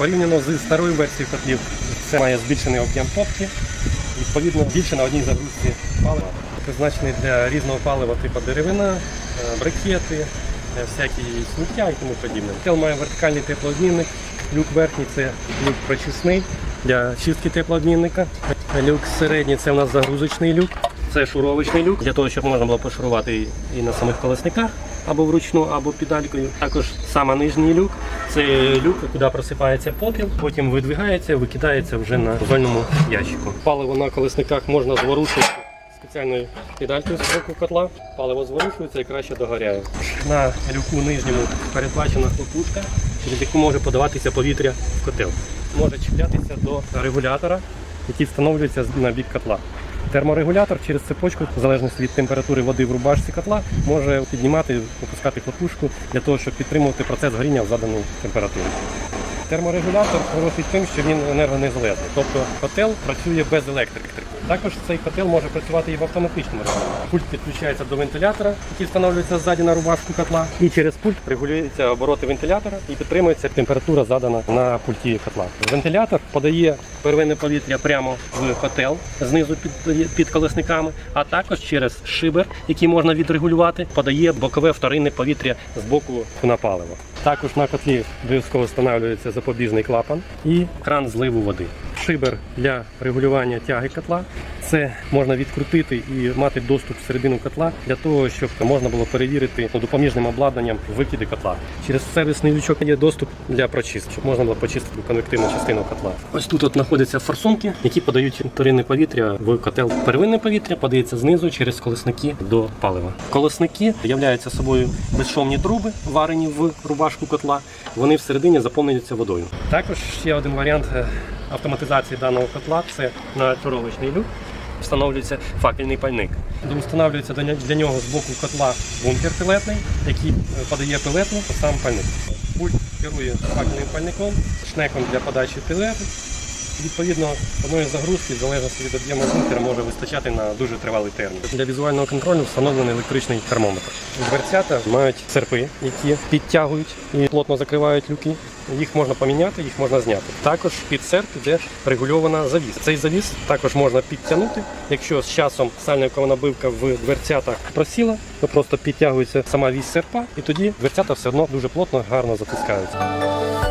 Порівняно з старою версією котлів, це має збільшений об'єм топки, відповідно більше на одній загрузці палива. Призначений для різного палива, типу деревина, е, брикети, е, всякі сміття і тому подібне. Котел має вертикальний теплообмінник, люк верхній це люк прочисний для чистки теплообмінника. Люк середній це у нас загрузочний люк. Це шуровочний люк, для того, щоб можна було пошурувати і- на самих колесниках, або вручну, або педалькою. Також саме нижній люк це люк, куди просипається попіл, потім видвигається, викидається вже на зольному ящику. Паливо на колесниках можна зворушити спеціальною педалькою з боку котла. Паливо зворушується і краще догоряє. На люку нижньому передбачена хлопушка, через яку може подаватися повітря в котел. Може чіплятися до регулятора, який встановлюється на бік котла. Терморегулятор через цепочку, в залежності від температури води в рубашці котла, може піднімати, опускати платушку для того, щоб підтримувати процес горіння в заданій температурі. Терморегулятор хороший тим, що він енергонезалежний, тобто котел працює без електрики. Також цей котел може працювати і в автоматичному режимі. Пульт підключається до вентилятора, який встановлюється ззаді на рубашку котла, і через пульт регулюються обороти вентилятора і підтримується температура задана на пульті котла. Вентилятор подає первинне повітря прямо в котел знизу під, під колесниками, а також через шибер, який можна відрегулювати, подає бокове вторинне повітря з боку на паливо. Також на котлі обов'язково встановлюється запобіжний клапан і кран зливу води. Шибер для регулювання тяги котла. Це можна відкрутити і мати доступ всередину котла для того, щоб можна було перевірити допоміжним обладнанням викиди котла. Через сервісний лючок є доступ для прочистки, щоб можна було почистити конвективну частину котла. Ось тут от знаходяться форсунки, які подають вторинне повітря в котел. Первинне повітря подається знизу через колесники до палива. Колесники являються собою безшовні труби, варені в рубашку котла. Вони всередині заповнюються водою. Також ще один варіант е, автоматизації даного котла це на чоровичний люк. Встановлюється факельний пальник. Встановлюється для нього з боку котла бункер пілетний, який е, подає пилетну сам пальник. Пульт керує факельним пальником, шнеком для подачі пілету. Відповідно, одної загрузки, в залежності від об'єму бункера, може вистачати на дуже тривалий термін. Для візуального контролю встановлений електричний термометр. Дверцята мають серпи, які підтягують і плотно закривають люки. Їх можна поміняти, їх можна зняти. Також під серп іде регульована завіс. Цей завіс також можна підтягнути. Якщо з часом сальникова набивка в дверцятах просіла, то просто підтягується сама вісь серпа, і тоді дверцята все одно дуже плотно, гарно затискаються.